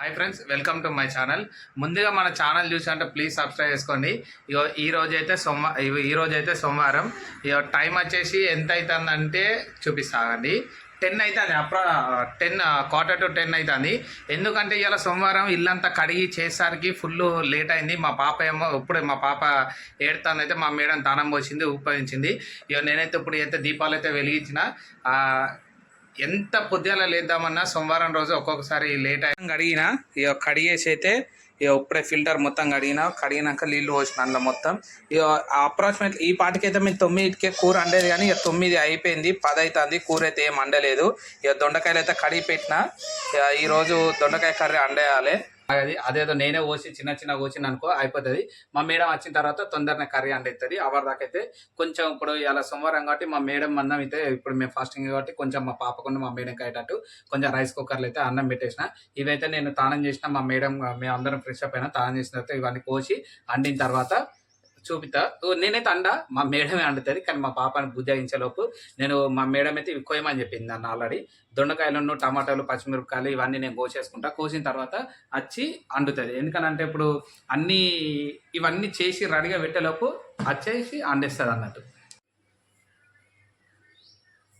Hi friends welcome to my channel ముందుగా మన channel చూసారంటే ప్లీజ్ సబ్స్క్రైబ్ చేసుకోండి. ఇగో ఈ రోజు అయితే ఈ రోజు అయితే సోమవారం. ఇగో టైం వచ్చేసి ఎంత అవుతుందంటే చూపిస్తానండి. టెన్ అవుతుంది అప్రా టెన్ క్వార్టర్ టు టెన్ అవుతుంది ఎందుకంటే ఇవాళ సోమవారం ఇల్లంతా కడిగి చేసేసరికి ఫుల్ లేట్ అయింది. మా పాప ఏమో ఇప్పుడే మా పాప ఏడుతుంది అయితే మా మేడం దానం పోసింది ఉపయోగించింది. ఇక నేనైతే ఇప్పుడు అయితే దీపాలు అయితే వెలిగించిన ఎంత పొద్దుల లేద్దామన్నా సోమవారం రోజు ఒక్కొక్కసారి లేట్ అయ్యి కడిగిన ఇక కడిగేసి అయితే ఇక ఇప్పుడే ఫిల్టర్ మొత్తం కడిగిన కడిగినాక నీళ్ళు పోసిన అందులో మొత్తం. ఇక అప్రాక్సిమేట్ ఈ పాటికైతే మేము తొమ్మిదికే కూర అండేది కానీ ఇక తొమ్మిది అయిపోయింది పది అవుతుంది కూర అయితే ఏం అండలేదు. ఇక దొండకాయలు అయితే కడిగి పెట్టిన ఇక ఈరోజు దొండకాయ కర్రీ అండేయాలి. అది అదేదో నేనే పోసి చిన్న చిన్న కోసిన అనుకో అయిపోతుంది. మా మేడం వచ్చిన తర్వాత తొందరనే కర్రీ అండేస్తుంది అవర్ దాకా అయితే కొంచెం ఇప్పుడు ఇలా సోమవారం కాబట్టి మా మేడం అన్నం అయితే ఇప్పుడు మేము ఫాస్టింగ్ కాబట్టి కొంచెం మా పాపకుండా మా మేడంకి అయ్యేటట్టు కొంచెం రైస్ కుక్కర్లు అయితే అన్నం పెట్టేసిన. ఇవైతే నేను తానం చేసిన మా మేడం మేము అందరం ఫ్రెష్ అప్ అయినా తానం చేసిన తర్వాత ఇవన్నీ కోసి అండిన తర్వాత చూపిస్తా నేనైతే అండ. మా మేడమే అండుతుంది కానీ మా పాపని బుద్ధాయించేలోపు నేను మా మేడం అయితే ఇవి కోయమని చెప్పింది నన్ను ఆల్రెడీ. దొండకాయలను టమాటాలు పచ్చిమిరపకాయలు ఇవన్నీ నేను కోసేసుకుంటా. కోసిన తర్వాత వచ్చి అండుతుంది. ఎందుకనంటే ఇప్పుడు అన్నీ ఇవన్నీ చేసి రెడీగా పెట్టేలోపు వచ్చేసి అండేస్తుంది అన్నట్టు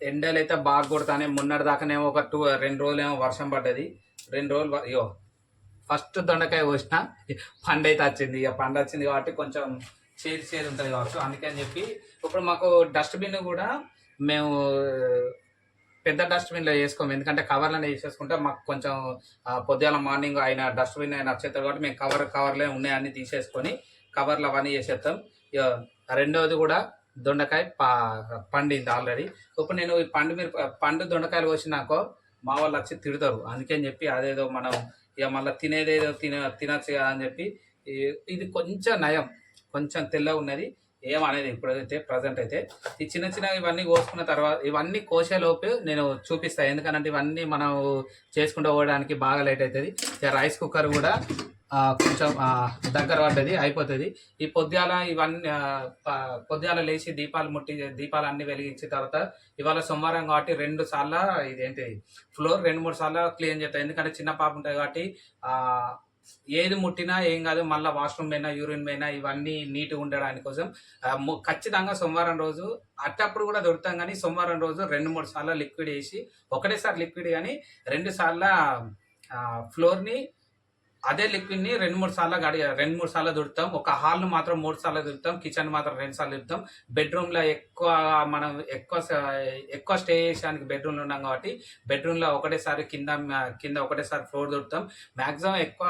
ఎండలు అయితే బాగా కొడతానే మొన్నటి దాకానేమో ఒక టూ రెండు రోజులు ఏమో వర్షం పడ్డది. రెండు రోజులు వ- అయ్యో ఫస్ట్ దొండకాయ కోసిన పండు అయితే వచ్చింది ఇక పండు వచ్చింది కాబట్టి కొంచెం చేదు చేదు ఉంటుంది కావచ్చు. అందుకని చెప్పి ఇప్పుడు మాకు డస్ట్బిన్ కూడా మేము పెద్ద డస్ట్బిన్లో వేసుకోము. ఎందుకంటే కవర్లోనే వేసేసుకుంటే మాకు కొంచెం పొద్దున మార్నింగ్ ఆయన డస్ట్బిన్ అయినా వచ్చేస్తారు కాబట్టి మేము కవర్ కవర్లే ఉన్నాయన్నీ తీసేసుకొని కవర్లు అవన్నీ వేసేస్తాం ఇక రెండవది కూడా దొండకాయ పా పండింది ఆల్రెడీ ఇప్పుడు నేను ఈ పండు మీరు పండు దొండకాయలు కోసినాకో మా వాళ్ళు వచ్చి తిడతారు. అందుకని చెప్పి అదేదో మనం ఇక మళ్ళీ తినేదేదో తిన తినచ్చు కదా అని చెప్పి ఇది కొంచెం నయం. కొంచెం తెల్లగా ఉన్నది. ఏమనేది ఇప్పుడైతే ప్రజెంట్ అయితే. ఈ చిన్న చిన్న ఇవన్నీ కోసుకున్న తర్వాత ఇవన్నీ కోసేలోపు నేను చూపిస్తాను ఎందుకంటే ఇవన్నీ మనం చేసుకుంటూ పోవడానికి బాగా లేట్ అవుతుంది. ఇక రైస్ కుక్కర్ కూడా కొంచెం దగ్గర పడ్డది అయిపోతుంది. ఈ పొద్దుగాల ఇవన్నీ పొద్దుగాల లేచి దీపాలు ముట్టి దీపాలు అన్ని వెలిగించిన తర్వాత ఇవాళ సోమవారం కాబట్టి రెండు సార్లు ఇదేంటి ఫ్లోర్ రెండు మూడు సార్లు క్లీన్ చేస్తాయి ఎందుకంటే చిన్న పాప ఉంటుంది కాబట్టి ఏది ముట్టినా ఏం కాదు మళ్ళీ వాష్రూమ్ అయినా యూరిన్ అయినా ఇవన్నీ నీట్గా ఉండడానికి కోసం ఖచ్చితంగా సోమవారం రోజు అట్టప్పుడు కూడా దొరుకుతాం కానీ సోమవారం రోజు రెండు మూడు సార్లు లిక్విడ్ వేసి ఒకటేసారి లిక్విడ్ కానీ రెండు సార్లు ఫ్లోర్ని అదే లిక్విడ్ని రెండు మూడు సార్లు గడి రెండు మూడు సార్లు దుడుతాం. ఒక హాల్ను మాత్రం మూడు సార్లు దుడుతాం. కిచెన్ మాత్రం రెండు సార్లు దుడుతాం. బెడ్రూమ్లో ఎక్కువ మనం ఎక్కువ ఎక్కువ స్టే చేసానికి బెడ్రూమ్లో ఉన్నాం కాబట్టి బెడ్రూమ్లో ఒకటేసారి కింద కింద ఒకటేసారి ఫ్లోర్ దొరుకుతాం మాక్సిమం ఎక్కువ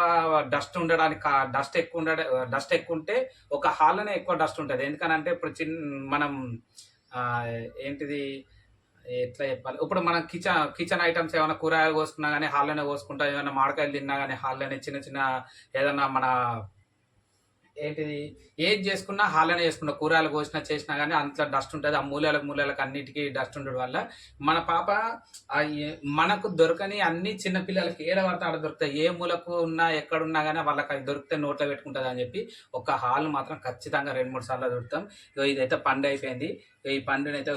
డస్ట్ ఉండడానికి డస్ట్ ఎక్కువ ఉండ డస్ట్ ఎక్కువ ఉంటే ఒక హాల్లోనే ఎక్కువ డస్ట్ ఉంటుంది. ఎందుకనంటే ఇప్పుడు చిన్న మనం ఏంటిది ఎట్లా చెప్పాలి? ఇప్పుడు మనం కిచెన్ కిచెన్ ఐటమ్స్ ఏమైనా కూరగాయలు కోసుకున్నా కానీ హాల్లోనే కోసుకుంటాం ఏమైనా మాడకాయలు తిన్నా కానీ హాల్లోనే చిన్న చిన్న ఏదన్నా మన ఏంటిది? ఏది చేసుకున్నా హాల్లోనే చేసుకున్నా కూరగాయలు కోసినా చేసినా కానీ అంత డస్ట్ ఉంటుంది. ఆ మూలలకు మూలలకు అన్నిటికీ డస్ట్ ఉండడం వల్ల మన పాప మనకు దొరకని అన్ని చిన్నపిల్లలకి ఏడ పడితే ఆడ దొరుకుతాయి. ఏ మూలకు ఉన్నా ఎక్కడున్నా కానీ వాళ్ళకి అవి దొరికితే నోట్లో పెట్టుకుంటుంది అని చెప్పి ఒక హాల్ మాత్రం ఖచ్చితంగా రెండు మూడు సార్లు దొరుకుతాం. ఇగో ఇదైతే పండు అయిపోయింది. ఈ పండునైతే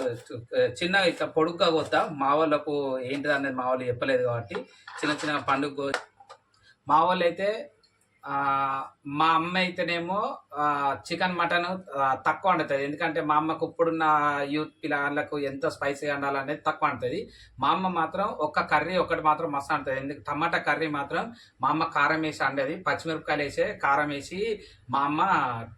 చిన్నగా ఇట్లా పొడుగ్గా కొత్త. మా వాళ్ళకు ఏంటిది అనేది మా వాళ్ళు చెప్పలేదు కాబట్టి చిన్న చిన్న పండుగ మా వాళ్ళు అయితే మా అమ్మ అయితేనేమో చికెన్ మటన్ తక్కువ వండుతుంది. ఎందుకంటే మా అమ్మకు ఇప్పుడున్న యూత్ పిల్లలకు ఎంత స్పైసీగా వండాలనేది తక్కువ వండుతుంది. మా అమ్మ మాత్రం ఒక్క కర్రీ ఒకటి మాత్రం మస్తు వండుతుంది. ఎందుకు? టమాటా కర్రీ మాత్రం మా అమ్మ కారం వేసి వండేది. పచ్చిమిరపకాయలు వేసే కారం వేసి మా అమ్మ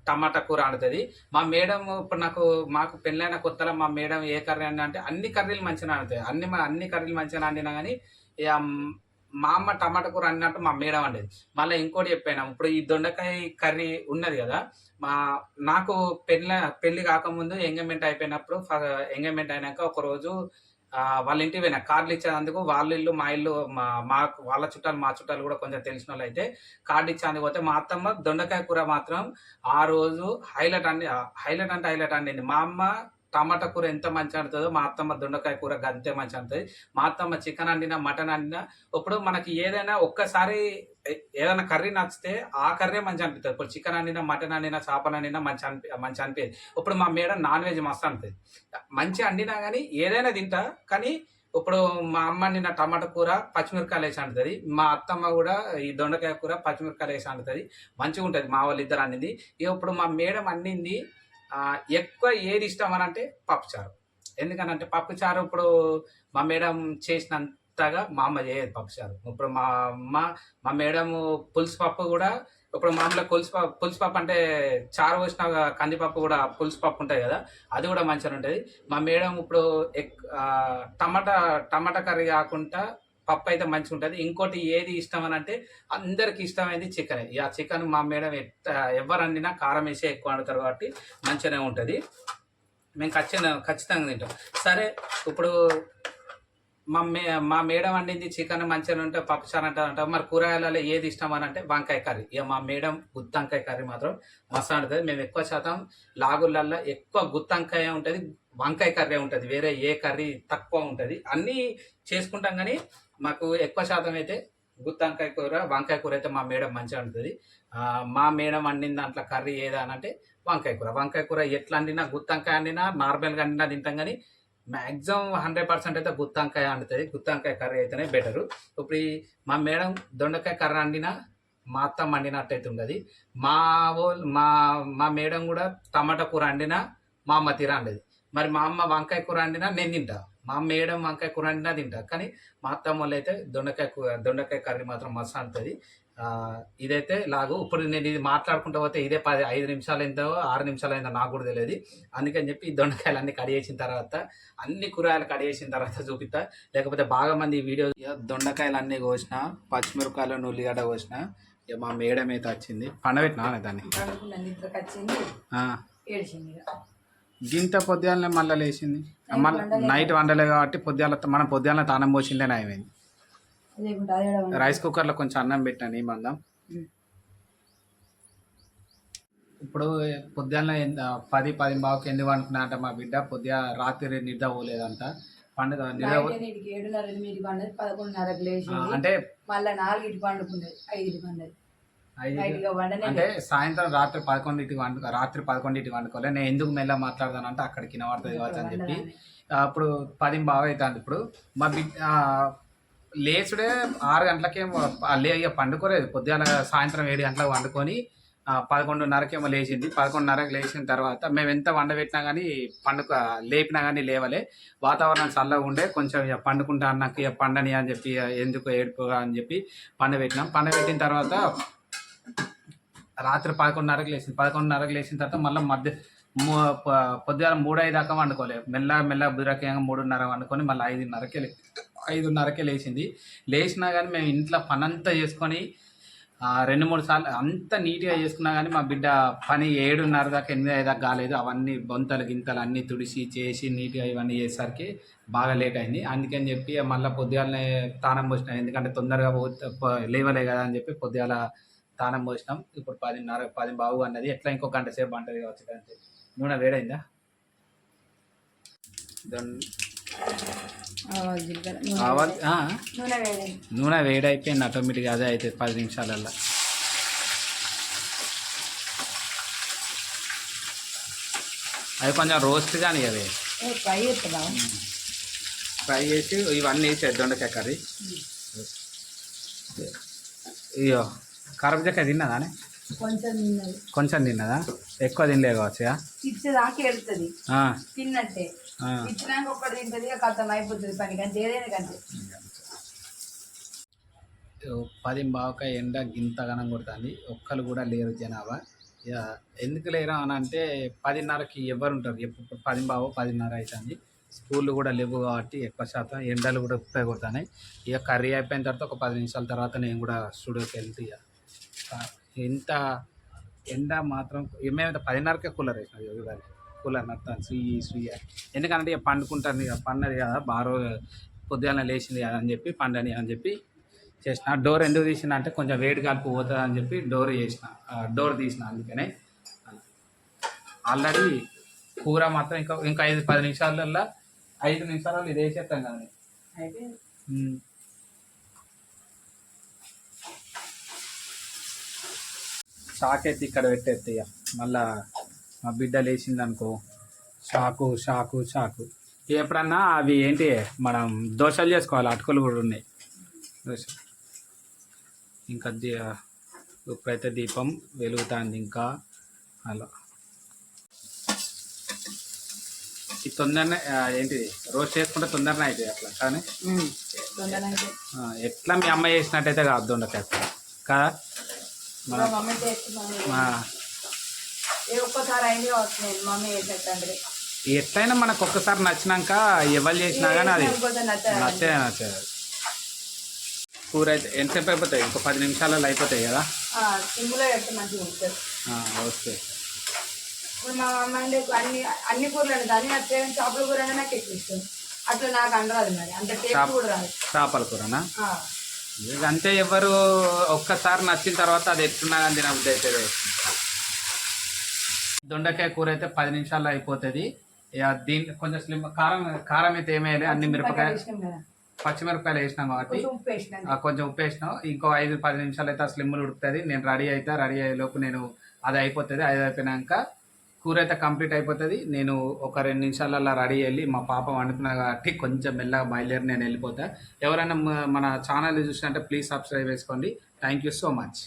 టమాటా కూర వండుతుంది. మా మేడం ఇప్పుడు నాకు మాకు పెళ్ళైన కొత్తలో మా మేడం ఏ కర్రీ అండి అంటే అన్ని కర్రీలు మంచిగా వండుతాయి. అన్ని అన్ని కర్రీలు మంచిగా వండినా కానీ ఇక మా అమ్మ టమాటా కూర అన్నట్టు మా మేడం వండేది మళ్ళీ ఇంకోటి చెప్పాను. ఇప్పుడు ఈ దొండకాయ కర్రీ ఉన్నది కదా మా నాకు పెళ్ళి పెళ్ళి కాకముందు ఎంగేజ్మెంట్ అయిపోయినప్పుడు ఎంగేజ్మెంట్ అయినాక ఒక రోజు వాళ్ళ ఇంటికి పోయినా కార్డులు ఇచ్చేందుకు వాళ్ళ ఇల్లు మా ఇల్లు మా మాకు వాళ్ళ చుట్టాలు మా చుట్టాలు కూడా కొంచెం తెలిసిన వాళ్ళు అయితే కార్డు ఇచ్చేందుకు పోతే మా అత్తమ్మ దొండకాయ కూర మాత్రం ఆ రోజు హైలైట్ అండి హైలైట్ అంటే హైలైట్ అండి మా అమ్మ టమాటా కూర ఎంత మంచిగా అంటుందో మా అత్తమ్మ దొండకాయ కూర అంతే మంచిగా అంటుంది మా అత్తమ్మ చికెన్ వండినా మటన్ వండినా ఇప్పుడు మనకి ఏదైనా ఒక్కసారి ఏదైనా కర్రీ నచ్చితే ఆ కర్రీ మంచి అనిపిస్తుంది. ఇప్పుడు చికెన్ వండినా మటన్ వండినా చేపలు వండినా మంచి అనిపి మంచి అనిపించదు ఇప్పుడు మా మేడం నాన్ వెజ్ మస్తు అనిపిస్తుంది మంచి వండినా కానీ ఏదైనా తింటా కానీ ఇప్పుడు మా అమ్మ నిన్న టమాటా కూర పచ్చిమిరకాయలు వేసి అంటుంది మా అత్తమ్మ కూడా ఈ దొండకాయ కూర పచ్చిమిరకాయలు వేసి అంటుంది మంచిగా ఉంటుంది. మా వాళ్ళు ఇద్దరు అన్నింది ఇక ఇప్పుడు మా మేడం అన్నింది ఎక్కువ ఏది ఇష్టం అని అంటే పప్పుచారు ఎందుకనంటే పప్పుచారు ఇప్పుడు మా మేడం చేసినంతగా మా అమ్మ చేయదు పప్పుచారు ఇప్పుడు మా అమ్మ మా మేడం పులుసు పప్పు కూడా ఇప్పుడు మామూలుగా పులుసు పప్పు పులుసు పప్పు అంటే చారు పోసిన కందిపప్పు కూడా పులుసు పప్పు ఉంటుంది కదా అది కూడా మంచిగా ఉంటుంది. మా మేడం ఇప్పుడు ఎక్ టమాటా టమాటా కర్రీ కాకుండా పప్పు అయితే మంచిగా ఉంటుంది ఇంకోటి ఏది ఇష్టం అని అంటే అందరికి ఇష్టమైంది చికెన్. ఆ చికెన్ మా మేడం ఎట్ట ఎవరు వండినా కారం వేసే ఎక్కువ వండుతారు కాబట్టి మంచిగానే ఉంటుంది. మేము ఖచ్చితంగా ఖచ్చితంగా తింటాం. సరే ఇప్పుడు మా మే మా మేడం వండింది చికెన్ మంచిగా ఉంటే పప్పు చారు అంటారు అంటారు. మరి కూరగాయలలో ఏది ఇష్టం అని అంటే వంకాయ కర్రీ. ఇక మా మేడం గుత్తంకాయ కర్రీ మాత్రం మస్తు ఉంటుంది మేము ఎక్కువ శాతం లాగులల్లో ఎక్కువ గుత్తంకాయ ఉంటుంది వంకాయ కర్రీ ఉంటుంది. వేరే ఏ కర్రీ తక్కువ ఉంటుంది. అన్నీ చేసుకుంటాం కానీ మాకు ఎక్కువ శాతం అయితే గుత్తంకాయ కూర వంకాయ కూర అయితే మా మేడం మంచిగా ఉంటుంది మా మేడం వండిన దాంట్లో కర్రీ ఏదా అని అంటే వంకాయ కూర. వంకాయ కూర ఎట్లా వండినా గుత్తంకాయ వండినా నార్మల్గా వండినా తింటాం కానీ మ్యాక్సిమం హండ్రెడ్ పర్సెంట్ అయితే గుత్తంకాయ వండుతుంది. గుత్తంకాయ కర్రీ అయితేనే బెటరు. ఇప్పుడు ఈ మా మేడం దొండకాయ కర్రీ వండినా మా అత్త వండినట్టయితే ఉండదు. మా మా మా మేడం కూడా టమాటా కూర వండినా మా అమ్మ తీర వండేది. మరి మా అమ్మ వంకాయ కూర వండినా నేను తింటా. మా మేడం వంకాయ కూర వండినా తింటా. కానీ మా అత్తమ్మ వాళ్ళు అయితే దొండకాయ దొండకాయ కర్రీ మాత్రం మస్తు అంటుంది. ఇదైతే లాగు ఇప్పుడు నేను ఇది మాట్లాడుకుంటూ పోతే ఇదే పది ఐదు నిమిషాలు అయిందో ఆరు నిమిషాలు అయిందో నాకు కూడా తెలియదు. అందుకని చెప్పి దొండకాయలు అన్ని కడి చేసిన తర్వాత అన్ని కూరగాయలు కడి చేసిన తర్వాత చూపిస్తా లేకపోతే బాగా మంది వీడియో దొండకాయలు అన్నీ కోసిన పచ్చిమిరపకాయలు ఉల్లిగడ్డ కోసిన ఇక మా మేడం అయితే వచ్చింది. పండబెట్టినా దాన్ని? గింత పొద్దుగాలనే మళ్ళీ లేచింది. మళ్ళీ నైట్ వండలే కాబట్టి పొద్దుగాల మనం పొద్దుగాల తానం పోసిందే నయమైంది. రైస్ కుక్కర్లో కొంచెం అన్నం పెట్టాను ఈ మందం. ఇప్పుడు పొద్దున్న పది పది బావుకి ఎందుకు అనుకున్నా అంటే మా బిడ్డ. పొద్దుగా రాత్రి నిద్ర పోలేదంట. పండుగ ఏడున్నర ఎనిమిది పండుగ పదకొండున్నరకు అంటే మళ్ళా పండుకున్నది ఐదుటి పండుగ ఐదు నైట్గా వండనే అంటే సాయంత్రం రాత్రి పదకొండింటికి వండు రాత్రి పదకొండింటికి వండుకోలే. నేను ఎందుకు మెల్ల మాట్లాడతాను అంటే అక్కడికి వినబడుతుంది కావచ్చు అని చెప్పి అప్పుడు పది బాగా అవుతుంది ఇప్పుడు. మా ఆ, లేచుడే ఆరు గంటలకేమో ఆ, లే పండుకోలేదు. పొద్దున సాయంత్రం ఏడు గంటలకు వండుకొని పదకొండున్నరకేమో లేచింది. పదకొండున్నరకు లేచిన తర్వాత మేము ఎంత వండబెట్టినా కానీ పండుక లేపినా కానీ లేవలే. వాతావరణం చల్లగా ఉండే కొంచెం ఇక పండుకుంటా అన్నాక ఇక పండని అని చెప్పి ఎందుకు ఏడుపుగా అని చెప్పి పండబెట్టినాం. పండబెట్టిన తర్వాత రాత్రి పదకొండున్నరకు లేచింది పదకొండున్నరకు లేచిన తర్వాత మళ్ళీ మధ్య పొద్దుగాల మూడు ఐదు దాకా వండుకోలేదు మెల్ల మెల్ల బురకంగా మూడున్నర వండుకొని మళ్ళీ ఐదున్నరకే లే ఐదున్నరకే లేచింది. లేచినా కానీ మేము ఇంట్లో పనంతా చేసుకొని రెండు మూడు సార్లు అంత నీట్గా చేసుకున్నా కానీ మా బిడ్డ పని ఏడున్నర దాకా ఎనిమిది ఐదు దాకా కాలేదు. అవన్నీ బొంతలు గింతలు అన్నీ తుడిసి చేసి నీట్గా ఇవన్నీ చేసేసరికి బాగా లేట్ అయింది. అందుకని చెప్పి మళ్ళీ పొద్దుగాలనే తానం పోసిన ఎందుకంటే తొందరగా పోతే- పో- లేవలే కదా అని చెప్పి పొద్దుగాల తానం పోసినాం. ఇప్పుడు పదిన్నర పది బాగు అన్నది. ఎట్లా ఇంకో గంట సేపు అంటది కావచ్చు అంతే. నూనె వేడైందా? జీలకర్ర నూనె ఆవాలు ఆ, నూనె వేయండి నూనె వేడైపోయింది. ఆటోమేటిక్గా అదే అయితే పది నిమిషాలల్లో. అది కొంచెం రోస్ట్ కానీ అవి. ఫ్రై ఫ్రై చేసి ఇవన్నీ వేసేది దొండకాయ కర్రీ. అయ్యో కరపజకాయ తిన్నదానే కొంచెం తిన్నది. కొంచెం తిన్నదా? ఎక్కువ తినలే కావచ్చు దాకా వెళ్తుంది తిన్నట్టే. ఆ. ఇచ్చినాక ఒక్కటి తింటది ఇక కథం అయిపోతుంది పని కానీ ఏదైనా కంటే. పది బావకాయ ఎండ గింతగనం కొడుతుంది. ఒక్కరు కూడా లేరు జనాభా. ఇక ఎందుకు లేరు అని అంటే పదిన్నరకి ఎవరు ఉంటారు? ఎప్పుడు పది బావు పదిన్నర అవుతుంది స్కూళ్ళు కూడా లేవు కాబట్టి ఎక్కువ శాతం ఎండలు కూడా కొడుతున్నాయి. ఇక కర్రీ అయిపోయిన తర్వాత ఒక పది నిమిషాల తర్వాత నేను కూడా స్టూడియోకి వెళ్తే ఎంత ఎండ మాత్రం మేమైతే పదిన్నరకే కూలర్ వేసినాం ఇవాళ. కూలర్ నత్తాను సుయ్యి సుయ్యి ఎందుకంటే ఇక పండుకుంటాను ఇక పండది కదా బాగా పొద్దున్న లేచింది కదా అని చెప్పి పండని అని చెప్పి చేసిన. డోర్ ఎందుకు తీసిన అంటే కొంచెం వేడి కాల్పు పోతుంది అని చెప్పి డోర్ చేసిన. డోర్ తీసిన అందుకనే. ఆల్రెడీ కూర మాత్రం ఇంకా ఇంకా ఐదు పది నిమిషాలల్లో ఐదు నిమిషాలలో ఇది వేసేస్తాం కదా అయిపోయింది ఉమ్. షాక్ అయితే ఇక్కడ పెట్టేస్తే ఇక. మళ్ళా మా బిడ్డ లేచింది అనుకో. షాకు షాకు షాకు ఎప్పుడన్నా అవి ఏంటి మనం దోశలు చేసుకోవాలి. అటుకులు కూడా ఉన్నాయి. దోశ ఇంకా ఇప్పుడైతే దీపం వెలుగుతుంది ఇంకా. అలా. ఈ తొందరనే ఏంటిది రోస్ట్ చేసుకుంటే తొందరనే అవుతుంది అట్లా కానీ? ఎట్లా మీ అమ్మ చేసినట్టయితే కాదు దొండకాయ. కదా? మనం మమ్మీ చేస్తున్నాను ఒక్కసారి అయింది కావచ్చు నేను మమ్మీ చేసేటండ్రి ఎట్లయినా మనకు ఒక్కసారి నచ్చినాక ఎవరు చేసినా కానీ అది నచ్చే నచ్చదు. కూర అయితే ఎంతసేపు అయిపోతాయి? ఇంకో పది నిమిషాలలో అయిపోతాయి కదా? ఓకే. ఇప్పుడు మా అమ్మ అంటే అన్ని అన్ని కూరలు చేపల కూర అంటే నాకు ఎక్కువ ఇష్టం. అట్లా నాకు అనరాదు మరి. అంత టేస్ట్ చేప- కూడా రాదు. చేపల కూరనా? అంతే ఎవరు ఒక్కసారి నచ్చిన తర్వాత అది ఎట్లున్నా కానీ తినబుద్ధి అవుతుంది దొండకాయ కూర అయితే పది నిమిషాల్లో అయిపోతుంది. దీని కొంచెం స్లిమ్ కారం కారం అయితే ఏమేయాలి అన్ని మిరపకాయ పచ్చిమిరపకాయలు వేసినాం కాబట్టి కొంచెం ఉప్పు వేసినాను ఆ, కొంచెం ఉప్పు వేసినాం. ఇంకో ఐదు పది నిమిషాలు అయితే ఆ స్లిమ్లు ఉడుకుతుంది నేను రెడీ అయితే రెడీ అయ్యేలోపు నేను అది అయిపోతుంది. అది అయిపోయినాక కూర అయితే కంప్లీట్ అయిపోతుంది. నేను ఒక రెండు నిమిషాలలో రెడీ వెళ్ళి మా పాప వండుకున్నా కాబట్టి కొంచెం మెల్లగా బయలుదేరి నేను వెళ్ళిపోతా. ఎవరైనా మన ఛానల్ చూసినట్టే ప్లీజ్ సబ్స్క్రైబ్ చేసుకోండి. Thank you so much.